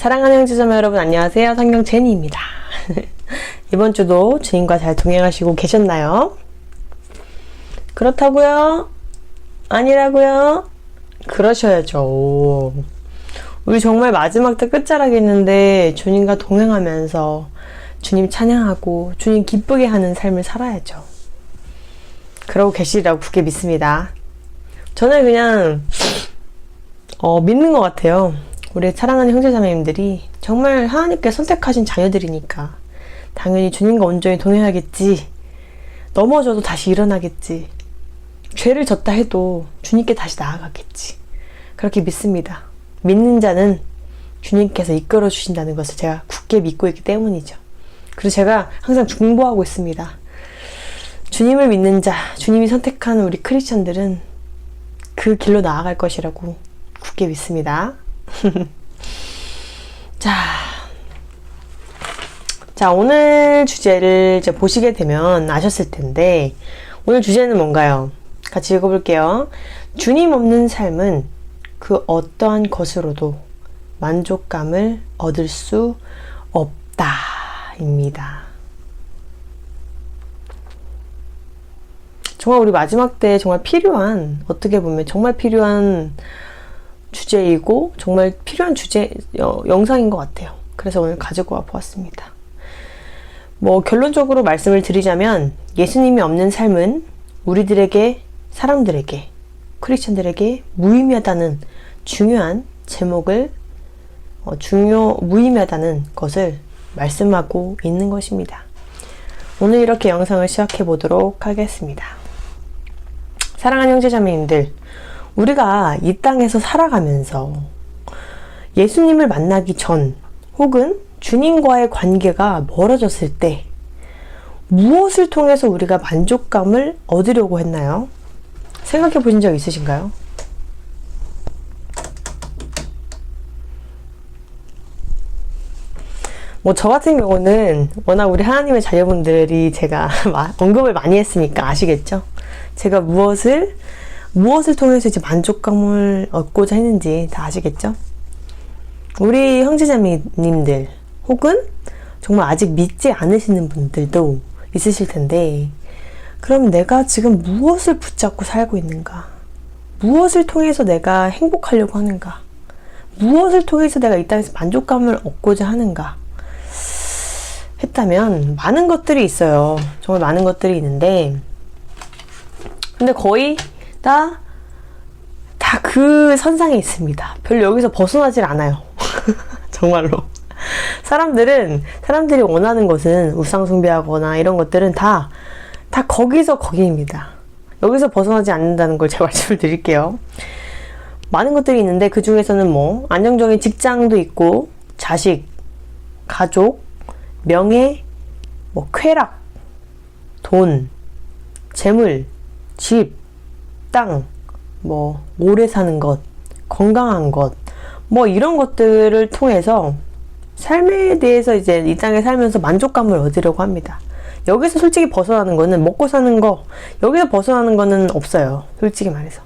사랑하는 형제자매 여러분 안녕하세요. 성경 제니입니다. 이번 주도 주님과 잘 동행하시고 계셨나요? 그렇다고요? 아니라고요? 그러셔야죠. 우리 정말 마지막 때 끝자락에 있는데 주님과 동행하면서 주님 찬양하고 주님 기쁘게 하는 삶을 살아야죠. 그러고 계시리라고 굳게 믿습니다. 저는 그냥 어, 믿는 것 같아요. 우리 사랑하는 형제자매님들이 정말 하나님께 선택하신 자녀들이니까 당연히 주님과 온전히 동행하겠지. 넘어져도 다시 일어나겠지. 죄를 졌다 해도 주님께 다시 나아가겠지. 그렇게 믿습니다. 믿는 자는 주님께서 이끌어 주신다는 것을 제가 굳게 믿고 있기 때문이죠. 그래서 제가 항상 중보하고 있습니다. 주님을 믿는 자, 주님이 선택한 우리 크리스천들은 그 길로 나아갈 것이라고 굳게 믿습니다. 자, 자, 오늘 주제를 이제 보시게 되면 아셨을 텐데, 오늘 주제는 뭔가요? 같이 읽어볼게요. 주님 없는 삶은 그 어떠한 것으로도 만족감을 얻을 수 없다. 입니다. 정말 우리 마지막 때 정말 필요한, 어떻게 보면 정말 필요한 주제이고, 정말 필요한 주제, 어, 영상인 것 같아요. 그래서 오늘 가지고 와 보았습니다. 뭐, 결론적으로 말씀을 드리자면, 예수님이 없는 삶은 우리들에게, 사람들에게, 크리스천들에게 무의미하다는 중요한 제목을, 어, 중요, 무의미하다는 것을 말씀하고 있는 것입니다. 오늘 이렇게 영상을 시작해 보도록 하겠습니다. 사랑하는 형제자매님들, 우리가 이 땅에서 살아가면서 예수님을 만나기 전 혹은 주님과의 관계가 멀어졌을 때 무엇을 통해서 우리가 만족감을 얻으려고 했나요? 생각해 보신 적 있으신가요? 뭐 저 같은 경우는 워낙 우리 하나님의 자녀분들이 제가 언급을 많이 했으니까 아시겠죠? 제가 무엇을 무엇을 통해서 이제 만족감을 얻고자 했는지 다 아시겠죠? 우리 형제자매님들 혹은 정말 아직 믿지 않으시는 분들도 있으실 텐데 그럼 내가 지금 무엇을 붙잡고 살고 있는가? 무엇을 통해서 내가 행복하려고 하는가? 무엇을 통해서 내가 이 땅에서 만족감을 얻고자 하는가? 했다면 많은 것들이 있어요. 정말 많은 것들이 있는데 근데 거의 다 다 그 선상에 있습니다. 별로 여기서 벗어나질 않아요. 정말로. 사람들은 사람들이 원하는 것은 우상 숭배하거나 이런 것들은 다다 거기서 거기입니다. 여기서 벗어나지 않는다는 걸 제가 말씀을 드릴게요. 많은 것들이 있는데 그 중에서는 뭐 안정적인 직장도 있고 자식, 가족, 명예, 뭐 쾌락, 돈, 재물, 집, 땅, 뭐 오래 사는 것, 건강한 것, 뭐 이런 것들을 통해서 삶에 대해서 이제 이 땅에 살면서 만족감을 얻으려고 합니다. 여기서 솔직히 벗어나는 거는 먹고 사는 거, 여기서 벗어나는 거는 없어요. 솔직히 말해서.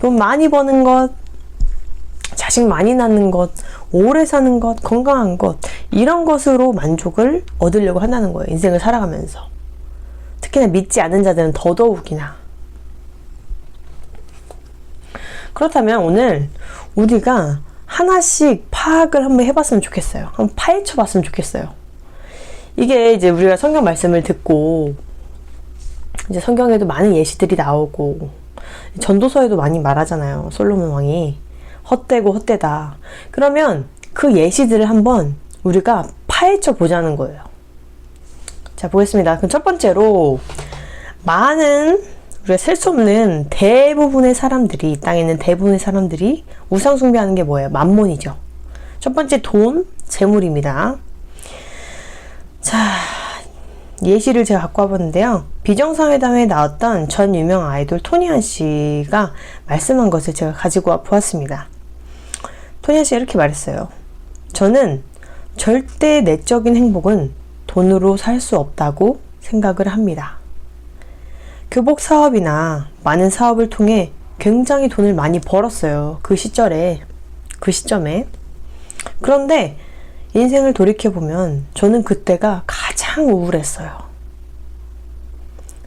돈 많이 버는 것, 자식 많이 낳는 것, 오래 사는 것, 건강한 것, 이런 것으로 만족을 얻으려고 한다는 거예요. 인생을 살아가면서. 특히나 믿지 않는 자들은 더더욱이나. 그렇다면 오늘 우리가 하나씩 파악을 한번 해봤으면 좋겠어요. 한번 파헤쳐 봤으면 좋겠어요. 이게 이제 우리가 성경 말씀을 듣고 이제 성경에도 많은 예시들이 나오고 전도서에도 많이 말하잖아요. 솔로몬 왕이 헛되고 헛되다. 그러면 그 예시들을 한번 우리가 파헤쳐 보자는 거예요. 자, 보겠습니다. 그럼 첫 번째로 많은 우리가 셀 수 없는 대부분의 사람들이 이 땅에 있는 대부분의 사람들이 우상 숭배하는 게 뭐예요? 만몬이죠. 첫 번째 돈, 재물입니다. 자, 예시를 제가 갖고 와봤는데요. 비정상회담에 나왔던 전 유명 아이돌 토니한 씨가 말씀한 것을 제가 가지고 와 보았습니다. 토니한 씨가 이렇게 말했어요. 저는 절대 내적인 행복은 돈으로 살 수 없다고 생각을 합니다. 교복 사업이나 많은 사업을 통해 굉장히 돈을 많이 벌었어요. 그 시절에. 그 시점에. 그런데 인생을 돌이켜보면 저는 그때가 가장 우울했어요.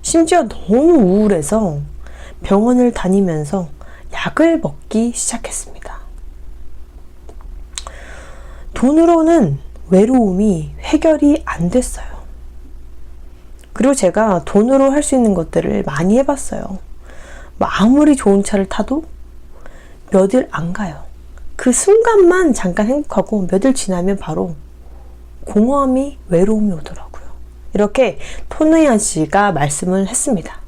심지어 너무 우울해서 병원을 다니면서 약을 먹기 시작했습니다. 돈으로는 외로움이 해결이 안 됐어요. 그리고 제가 돈으로 할 수 있는 것들을 많이 해봤어요. 뭐 아무리 좋은 차를 타도 몇 일 안 가요. 그 순간만 잠깐 행복하고 몇 일 지나면 바로 공허함이 외로움이 오더라고요. 이렇게 토니안 씨가 말씀을 했습니다.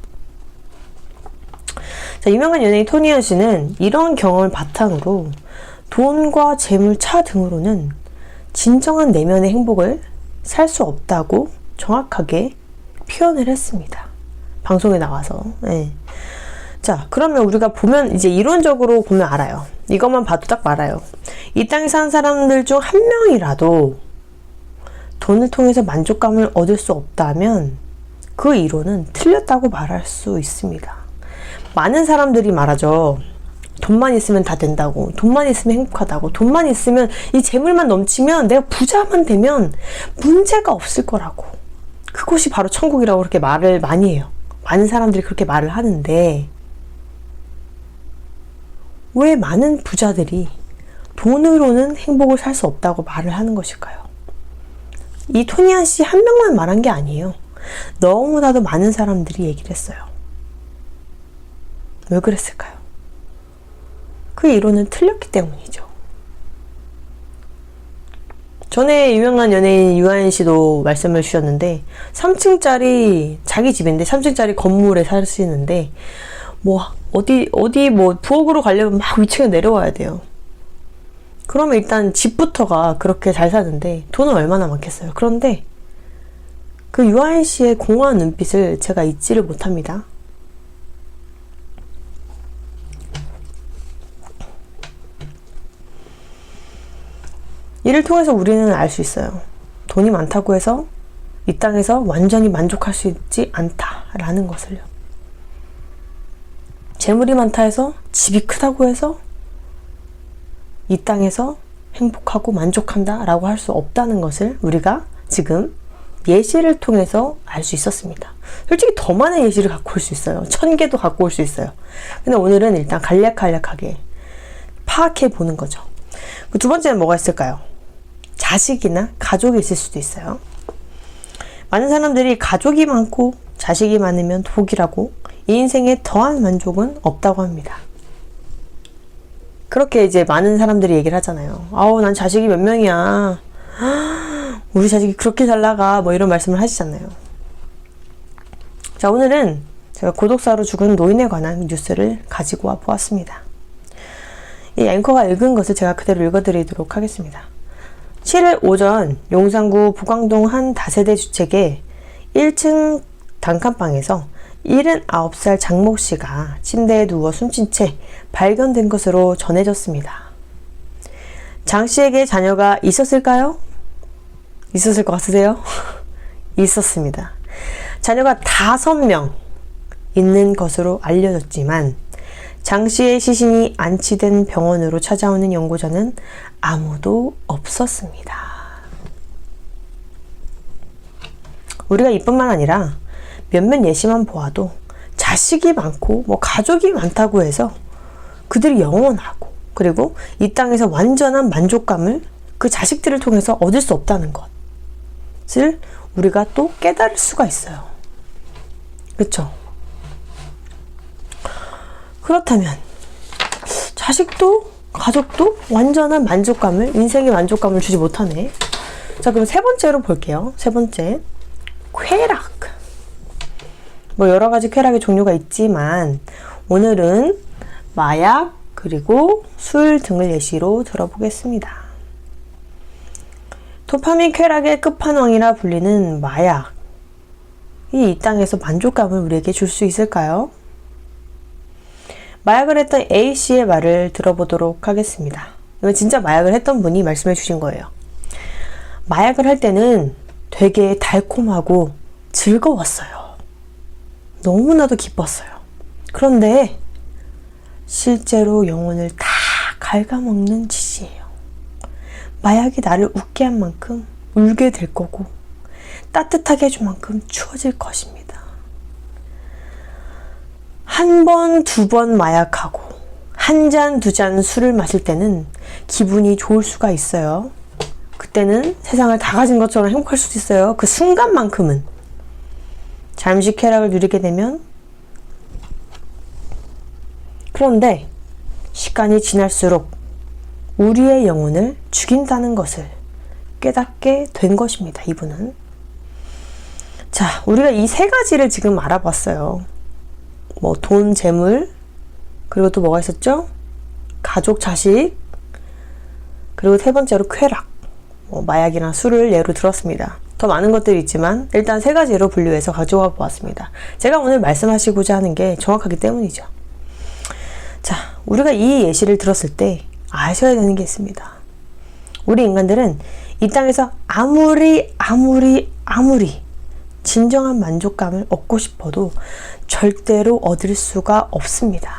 자, 유명한 연예인 토니안 씨는 이런 경험을 바탕으로 돈과 재물, 차 등으로는 진정한 내면의 행복을 살 수 없다고 정확하게 표현을 했습니다. 방송에 나와서. 네. 자, 그러면 우리가 보면 이제 이론적으로 보면 알아요. 이것만 봐도 딱 알아요. 이 땅에 사는 사람들 중 한 명이라도 돈을 통해서 만족감을 얻을 수 없다면 그 이론은 틀렸다고 말할 수 있습니다. 많은 사람들이 말하죠. 돈만 있으면 다 된다고. 돈만 있으면 행복하다고. 돈만 있으면 이 재물만 넘치면 내가 부자만 되면 문제가 없을 거라고. 그곳이 바로 천국이라고 그렇게 말을 많이 해요. 많은 사람들이 그렇게 말을 하는데 왜 많은 부자들이 돈으로는 행복을 살 수 없다고 말을 하는 것일까요? 이 토니안 씨 한 명만 말한 게 아니에요. 너무나도 많은 사람들이 얘기를 했어요. 왜 그랬을까요? 그 이론은 틀렸기 때문이죠. 전에 유명한 연예인 유아인 씨도 말씀을 주셨는데 3층짜리 자기 집인데 3층짜리 건물에 사시는데 뭐 어디 어디 뭐 부엌으로 가려면 막 위층에 내려와야 돼요. 그러면 일단 집부터가 그렇게 잘 사는데 돈은 얼마나 많겠어요. 그런데 그 유아인 씨의 공허한 눈빛을 제가 잊지를 못합니다. 이를 통해서 우리는 알 수 있어요. 돈이 많다고 해서 이 땅에서 완전히 만족할 수 있지 않다라는 것을요. 재물이 많다 해서 집이 크다고 해서 이 땅에서 행복하고 만족한다라고 할 수 없다는 것을 우리가 지금 예시를 통해서 알 수 있었습니다. 솔직히 더 많은 예시를 갖고 올 수 있어요. 천 개도 갖고 올 수 있어요. 근데 오늘은 일단 간략간략하게 파악해 보는 거죠. 그 두 번째는 뭐가 있을까요? 자식이나 가족이 있을 수도 있어요. 많은 사람들이 가족이 많고 자식이 많으면 복이라고 이 인생에 더한 만족은 없다고 합니다. 그렇게 이제 많은 사람들이 얘기를 하잖아요. 아우, 난 자식이 몇 명이야. 우리 자식이 그렇게 잘 나가. 뭐 이런 말씀을 하시잖아요. 자, 오늘은 제가 고독사로 죽은 노인에 관한 뉴스를 가지고 와 보았습니다. 이 앵커가 읽은 것을 제가 그대로 읽어드리도록 하겠습니다. 7일 오전 용산구 부광동 한 다세대 주택의 1층 단칸방에서 79살 장모 씨가 침대에 누워 숨진 채 발견된 것으로 전해졌습니다. 장 씨에게 자녀가 있었을까요? 있었을 것 같으세요? 있었습니다. 자녀가 다섯 명 있는 것으로 알려졌지만 장 씨의 시신이 안치된 병원으로 찾아오는 연구자는 아무도 없었습니다. 우리가 이뿐만 아니라 몇몇 예시만 보아도 자식이 많고 뭐 가족이 많다고 해서 그들이 영원하고 그리고 이 땅에서 완전한 만족감을 그 자식들을 통해서 얻을 수 없다는 것을 우리가 또 깨달을 수가 있어요. 그렇죠? 그렇다면 자식도 가족도 완전한 만족감을 인생의 만족감을 주지 못하네. 자 그럼 세 번째로 볼게요. 세 번째 쾌락. 뭐 여러 가지 쾌락의 종류가 있지만 오늘은 마약 그리고 술 등을 예시로 들어보겠습니다. 도파민 쾌락의 끝판왕이라 불리는 마약. 이 땅에서 만족감을 우리에게 줄 수 있을까요? 마약을 했던 A씨의 말을 들어보도록 하겠습니다. 이건 진짜 마약을 했던 분이 말씀해 주신 거예요. 마약을 할 때는 되게 달콤하고 즐거웠어요. 너무나도 기뻤어요. 그런데 실제로 영혼을 다 갉아먹는 짓이 마약이 나를 웃게 한 만큼 울게 될 거고 따뜻하게 해준 만큼 추워질 것입니다. 한 번, 두 번 마약하고 한 잔, 두 잔 술을 마실 때는 기분이 좋을 수가 있어요. 그때는 세상을 다 가진 것처럼 행복할 수도 있어요. 그 순간만큼은. 잠시 쾌락을 누리게 되면 그런데 시간이 지날수록 우리의 영혼을 죽인다는 것을 깨닫게 된 것입니다. 이분은. 자, 우리가 이 세 가지를 지금 알아봤어요. 뭐, 돈, 재물, 그리고 또 뭐가 있었죠? 가족, 자식, 그리고 세 번째로 쾌락, 뭐 마약이나 술을 예로 들었습니다. 더 많은 것들이 있지만 일단 세 가지로 분류해서 가져와 보았습니다. 제가 오늘 말씀하시고자 하는 게 정확하기 때문이죠. 자, 우리가 이 예시를 들었을 때 아셔야 되는 게 있습니다. 우리 인간들은 이 땅에서 아무리 아무리 아무리 진정한 만족감을 얻고 싶어도 절대로 얻을 수가 없습니다.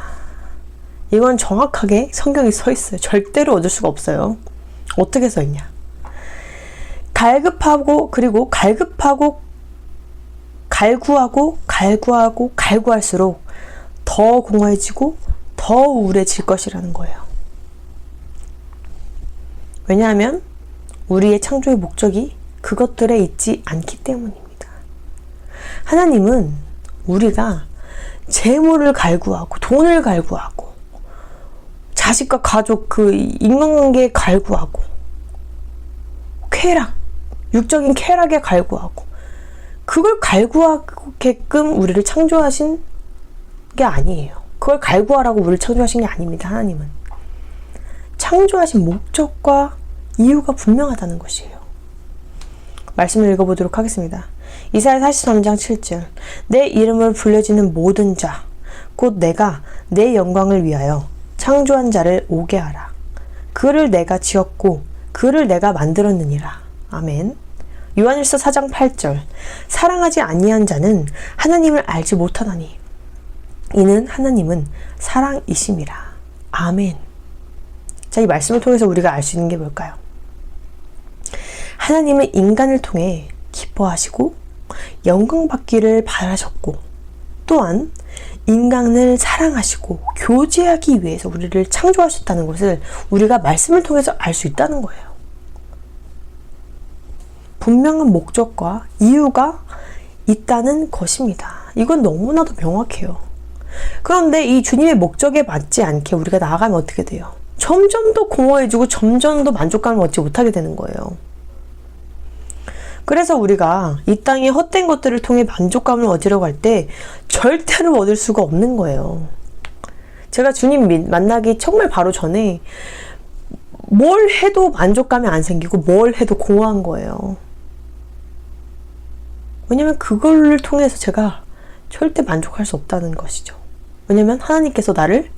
이건 정확하게 성경에 서 있어요. 절대로 얻을 수가 없어요. 어떻게 써 있냐? 갈급하고 그리고 갈급하고 갈구하고 갈구하고 갈구할수록 더 공허해지고 더 우울해질 것이라는 거예요. 왜냐하면 우리의 창조의 목적이 그것들에 있지 않기 때문입니다. 하나님은 우리가 재물을 갈구하고 돈을 갈구하고 자식과 가족 그 인간관계 갈구하고 쾌락 육적인 쾌락에 갈구하고 그걸 갈구하게끔 우리를 창조하신 게 아니에요. 그걸 갈구하라고 우리를 창조하신 게 아닙니다. 하나님은 창조하신 목적과 이유가 분명하다는 것이에요. 말씀을 읽어보도록 하겠습니다. 이사야 43장 7절 내 이름을 불려지는 모든 자 곧 내가 내 영광을 위하여 창조한 자를 오게 하라. 그를 내가 지었고 그를 내가 만들었느니라. 아멘. 요한일서 4장 8절 사랑하지 아니한 자는 하나님을 알지 못하나니 이는 하나님은 사랑이심이라. 아멘. 자, 이 말씀을 통해서 우리가 알 수 있는 게 뭘까요? 하나님은 인간을 통해 기뻐하시고 영광 받기를 바라셨고 또한 인간을 사랑하시고 교제하기 위해서 우리를 창조하셨다는 것을 우리가 말씀을 통해서 알 수 있다는 거예요. 분명한 목적과 이유가 있다는 것입니다. 이건 너무나도 명확해요. 그런데 이 주님의 목적에 맞지 않게 우리가 나아가면 어떻게 돼요? 점점 더 공허해지고 점점 더 만족감을 얻지 못하게 되는 거예요. 그래서 우리가 이 땅의 헛된 것들을 통해 만족감을 얻으려고 할 때 절대로 얻을 수가 없는 거예요. 제가 주님 만나기 정말 바로 전에 뭘 해도 만족감이 안 생기고 뭘 해도 공허한 거예요. 왜냐면 그걸 통해서 제가 절대 만족할 수 없다는 것이죠. 왜냐면 하나님께서 나를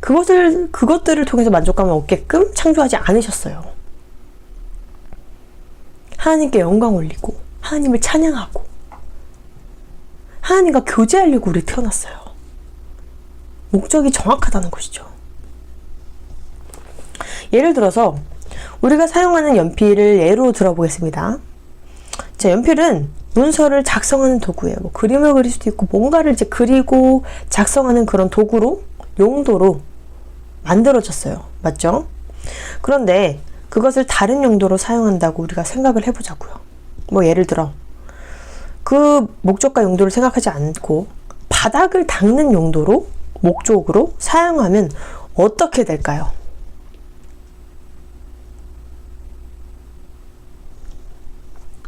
그것을, 그것들을 통해서 만족감을 얻게끔 창조하지 않으셨어요. 하나님께 영광 올리고, 하나님을 찬양하고, 하나님과 교제하려고 우리 태어났어요. 목적이 정확하다는 것이죠. 예를 들어서, 우리가 사용하는 연필을 예로 들어보겠습니다. 자, 연필은 문서를 작성하는 도구예요. 뭐 그림을 그릴 수도 있고 뭔가를 이제 그리고 작성하는 그런 도구로 용도로 만들어졌어요. 맞죠? 그런데 그것을 다른 용도로 사용한다고 우리가 생각을 해보자고요. 뭐 예를 들어 그 목적과 용도를 생각하지 않고 바닥을 닦는 용도로 목적으로 사용하면 어떻게 될까요?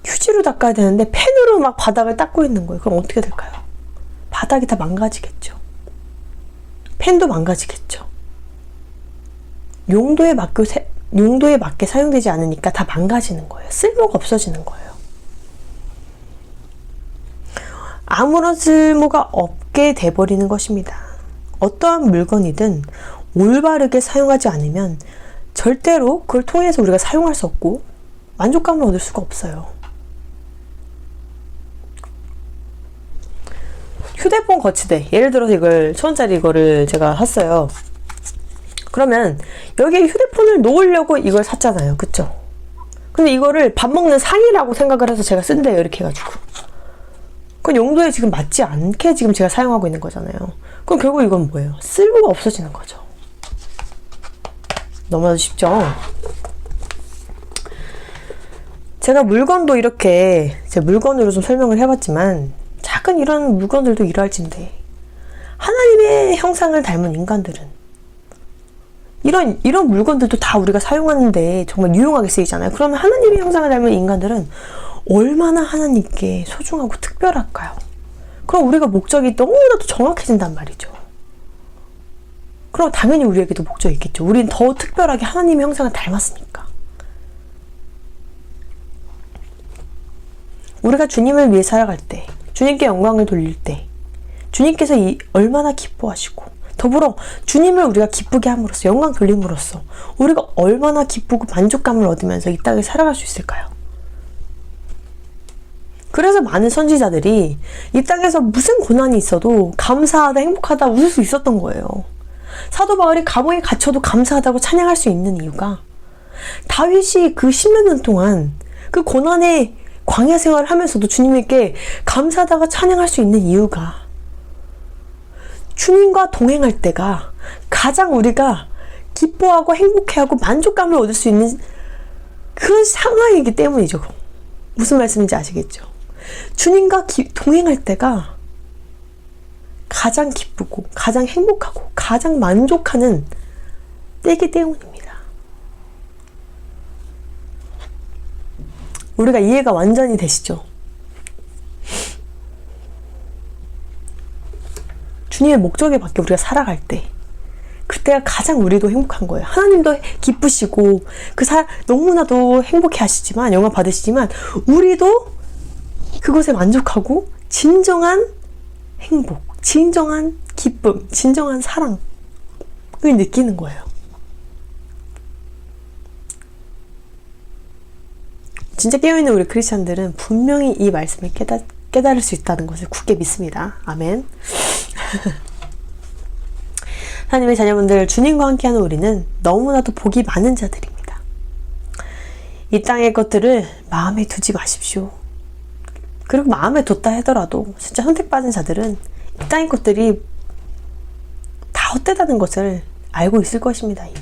휴지로 닦아야 되는데 펜으로 막 바닥을 닦고 있는 거예요. 그럼 어떻게 될까요? 바닥이 다 망가지겠죠. 펜도 망가지겠죠. 용도에 맞게, 용도에 맞게 사용되지 않으니까 다 망가지는 거예요. 쓸모가 없어지는 거예요. 아무런 쓸모가 없게 돼버리는 것입니다. 어떠한 물건이든 올바르게 사용하지 않으면 절대로 그걸 통해서 우리가 사용할 수 없고 만족감을 얻을 수가 없어요. 휴대폰 거치대. 예를 들어서 이걸 천 원짜리 이거를 제가 샀어요. 그러면 여기에 휴대폰을 놓으려고 이걸 샀잖아요. 그쵸? 근데 이거를 밥 먹는 상이라고 생각을 해서 제가 쓴대요. 이렇게 해가지고. 그건 용도에 지금 맞지 않게 지금 제가 사용하고 있는 거잖아요. 그럼 결국 이건 뭐예요? 쓸모가 없어지는 거죠. 너무나도 쉽죠? 제가 물건도 이렇게 제 물건으로 좀 설명을 해봤지만 작은 이런 물건들도 이러할진데 하나님의 형상을 닮은 인간들은 이런 이런 물건들도 다 우리가 사용하는데 정말 유용하게 쓰이잖아요. 그러면 하나님의 형상을 닮은 인간들은 얼마나 하나님께 소중하고 특별할까요? 그럼 우리가 목적이 너무나도 정확해진단 말이죠. 그럼 당연히 우리에게도 목적이 있겠죠. 우리는 더 특별하게 하나님의 형상을 닮았으니까. 우리가 주님을 위해 살아갈 때, 주님께 영광을 돌릴 때, 주님께서 이 얼마나 기뻐하시고, 더불어 주님을 우리가 기쁘게 함으로써, 영광 돌림으로써, 우리가 얼마나 기쁘고 만족감을 얻으면서 이 땅에 살아갈 수 있을까요? 그래서 많은 선지자들이 이 땅에서 무슨 고난이 있어도 감사하다, 행복하다, 웃을 수 있었던 거예요. 사도 바울이 감옥에 갇혀도 감사하다고 찬양할 수 있는 이유가 다윗이 그 십몇 년 동안 그 고난의 광야 생활을 하면서도 주님에게 감사하다가 찬양할 수 있는 이유가 주님과 동행할 때가 가장 우리가 기뻐하고 행복해하고 만족감을 얻을 수 있는 그 상황이기 때문이죠. 무슨 말씀인지 아시겠죠? 주님과 기, 동행할 때가 가장 기쁘고 가장 행복하고 가장 만족하는 때이기 때문입니다. 우리가 이해가 완전히 되시죠? 주님의 목적에 밖에 우리가 살아갈 때 그때가 가장 우리도 행복한 거예요. 하나님도 기쁘시고 그 사, 너무나도 행복해 하시지만 영화 받으시지만 우리도 그것에 만족하고 진정한 행복, 진정한 기쁨, 진정한 사랑을 느끼는 거예요. 진짜 깨어있는 우리 크리스찬들은 분명히 이 말씀을 깨달, 깨달을 수 있다는 것을 굳게 믿습니다. 아멘. 하나님의 자녀분들, 주님과 함께하는 우리는 너무나도 복이 많은 자들입니다. 이 땅의 것들을 마음에 두지 마십시오. 그리고 마음에 뒀다 하더라도 진짜 선택받은 자들은 이 땅의 것들이 다 헛되다는 것을 알고 있을 것입니다, 이미.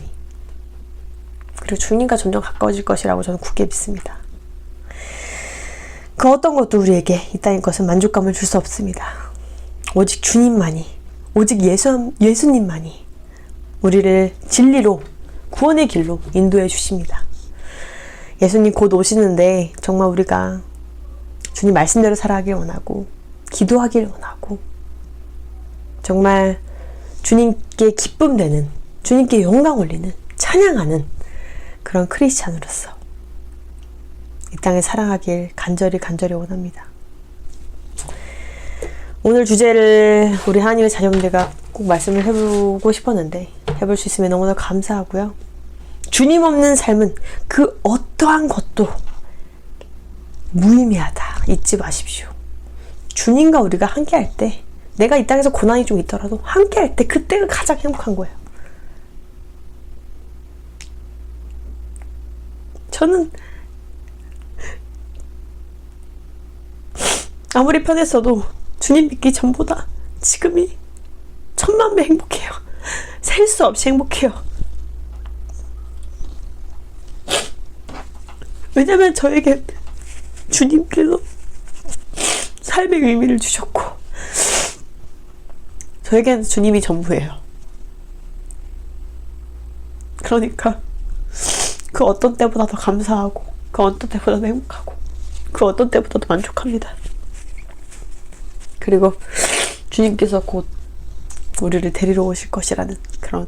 그리고 주님과 점점 가까워질 것이라고 저는 굳게 믿습니다. 그 어떤 것도 우리에게 이 땅의 것은 만족감을 줄 수 없습니다. 오직 주님만이, 오직 예수, 예수님만이 우리를 진리로, 구원의 길로 인도해 주십니다. 예수님 곧 오시는데 정말 우리가 주님 말씀대로 살아가길 원하고, 기도하길 원하고, 정말 주님께 기쁨 되는, 주님께 영광 올리는, 찬양하는 그런 크리스찬으로서 이 땅에 사랑하길 간절히 간절히 원합니다. 오늘 주제를 우리 하나님의 자녀분들과 꼭 말씀을 해보고 싶었는데 해볼 수 있으면 너무나 감사하고요. 주님 없는 삶은 그 어떠한 것도 무의미하다. 잊지 마십시오. 주님과 우리가 함께 할 때, 내가 이 땅에서 고난이 좀 있더라도 함께 할 때 그때가 가장 행복한 거예요. 저는 아무리 편했어도 주님 믿기 전보다 지금이 천만 배 행복해요. 셀 수 없이 행복해요. 왜냐면 저에게 주님께서 삶의 의미를 주셨고, 저에게는 주님이 전부예요. 그러니까, 그 어떤 때보다 더 감사하고, 그 어떤 때보다 더 행복하고, 그 어떤 때보다 더 만족합니다. 그리고 주님께서 곧 우리를 데리러 오실 것이라는 그런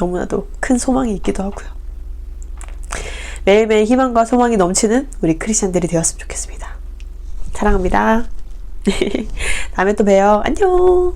너무나도 큰 소망이 있기도 하고요. 매일매일 희망과 소망이 넘치는 우리 크리스천들이 되었으면 좋겠습니다. 사랑합니다. 다음에 또 봬요. 안녕.